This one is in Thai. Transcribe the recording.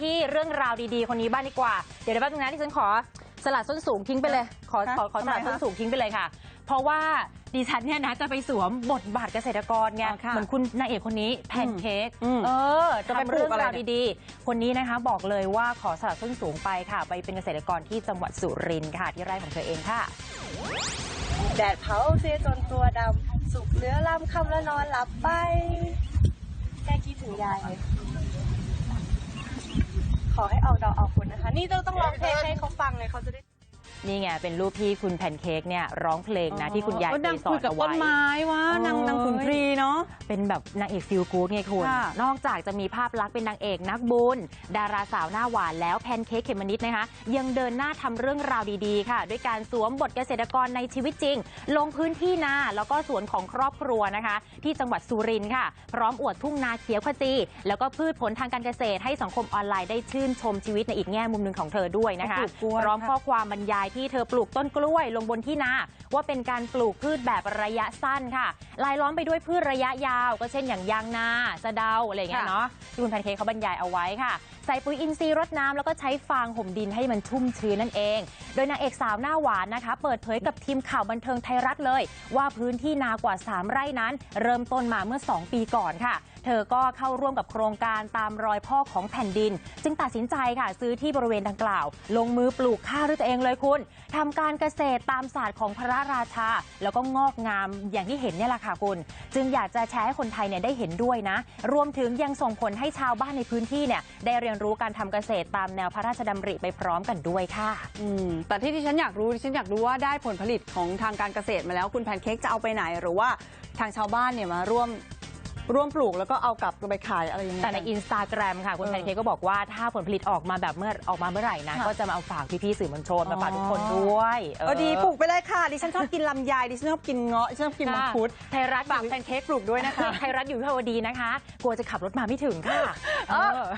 ที่เรื่องราวดีๆ คนนี้บ้างดีกว่าเดี๋ยวเดี๋ยวแป๊บนึงนะที่ฉันขอสลัดส้นสูงทิ้งไปเลย ขอฮะขอขอสทำไมลัดส้นคะสูงทิ้งไปเลยค่ะ เพราะว่าดิฉันเนี่ยนะจะไปสวมบทบาทเกษตรกรไงอ๋อค่ะเหมือนคุณนางเอกคนนี้แพนเค้กอืมเออจะไปทำปลูเรื่กองอะไรราวเนี่ยดีๆ คนนี้นะคะบอกเลยว่าขอสลัดส้นสูงไปค่ะ ไปเป็นเกษตรกรที่จังหวัดสุรินทร์ค่ะ ที่ไร่ของเธอเองค่ะ แดดเผาเสียจนตัวดำสุกเหลือลำคำแล้วนอนหลับไปแค่คิดถึงยายเลยขอให้ออกดอกออกผล นี่ต้องต้องร้องเพลงให้เขาฟังเลยเขาจะได้ นี่ไงเป็นรูปที่คุณแพนเค้กเนี่ยร้องเพลงนะที่คุณยายโอ้เคนางยสอคุยนกับเอาต้ไว้นไม้ว่านางนางขุนพรีเนาะเป็นแบบนางเอกฟิลกู๊ดไงคุณค่ะนอกจากจะมีภาพลักษณ์เป็นนางเอกนักบุญดาราสาวหน้าหวานแล้วแพนเค้กเขมมะนิดนะคะยังเดินหน้าทำเรื่องราวดีๆค่ะ ด้วยการสวมบทเกษตรกรในชีวิตจริง ลงพื้นที่นาแล้วก็สวนของครอบครัวนะคะ ที่จังหวัดสุรินทร์ค่ะ พร้อมอวดทุ่งนาเขียวขจีแล้วก็พืชผลทางการเกษตรให้สังคมออนไลน์ได้ชื่นชมชีวิตในอีกแง่มุมหนึ่งของเธอด้วยนะคะปลูกกล้วยพร้อมค่ะข้อความบรรยายที่เธอปลูกต้นกล้วยลงบนที่นาว่าเป็นการปลูกพืชแบบระยะสั้นค่ะลายล้อมไปด้วยพืชระยะยาวก็เช่นอย่างยางนาสะเดาอะไรอย่างเงี้ยเนาะคุณแพนเค้กเขาบรรยายเอาไว้ค่ะ ใส่ปุ๋ยอินทรีย์รดน้ำแล้วก็ใช้ฟางห่มดินให้มันชุ่มชื้นนั่นเอง โดยนางเอกสาวหน้าหวานนะคะ เปิดเผยกับทีมข่าวบันเทิงไทยรัฐเลย ว่าพื้นที่นากว่า 3 ไร่นั้น เริ่มต้นมาเมื่อ 2 ปีก่อนค่ะ เธอก็เข้าร่วมกับโครงการตามรอยพ่อของแผ่นดิน จึงตัดสินใจค่ะ ซื้อที่บริเวณดังกล่าว ลงมือปลูกข้าวด้วยตัวเองเลยคุณทำการเกษตรตามศาสตร์ของพระราชา แล้วก็งอกงามอย่างที่เห็นเนี่ยแหละค่ะคุณ จึงอยากจะแชร์ให้คนไทยเนี่ยได้เห็นด้วยนะ รวมถึงยังส่งผลให้ให้ชาวบ้านในพื้นที่เนี่ยได้เรียนรู้การทำเกษตรตามแนวพระราชดำริไปพร้อมกันด้วยค่ะอืแต่ที่ที่ฉันอยากรู้ที่ฉันอยากรู้ว่าได้ผลผลิตของทางการเกษตรมาแล้วคุณแพนเค้กจะเอาไปไหนหรือว่าทางชาวบ้านเนี่ยมาร่วม ร่วมปลูกแล้วก็เอากลับไปขายอะไรยังไงแต่ในอินสตาแกรมค่ะคุณเออแพนเค้กก็บอกว่าถ้าผลผลิตออกมาแบบเมื่อออกมาเมื่อไหร่นะค่ะก็จะมาเอาฝากพี่ๆสื่อมวลชนมาฝากอ๋อทุกคนด้วยเออดีปลูกไปเลยค่ะดิฉันชอบกินลำไยดิฉันชอบกินเงาะดิฉันชอบกินมังคุดไทยรัฐฝากแพนเค้กปลูกด้วยนะคะไทยรัฐอยู่ที่ภาวดีนะคะกลัวจะขับรถมาไม่ถึงค่ะเออ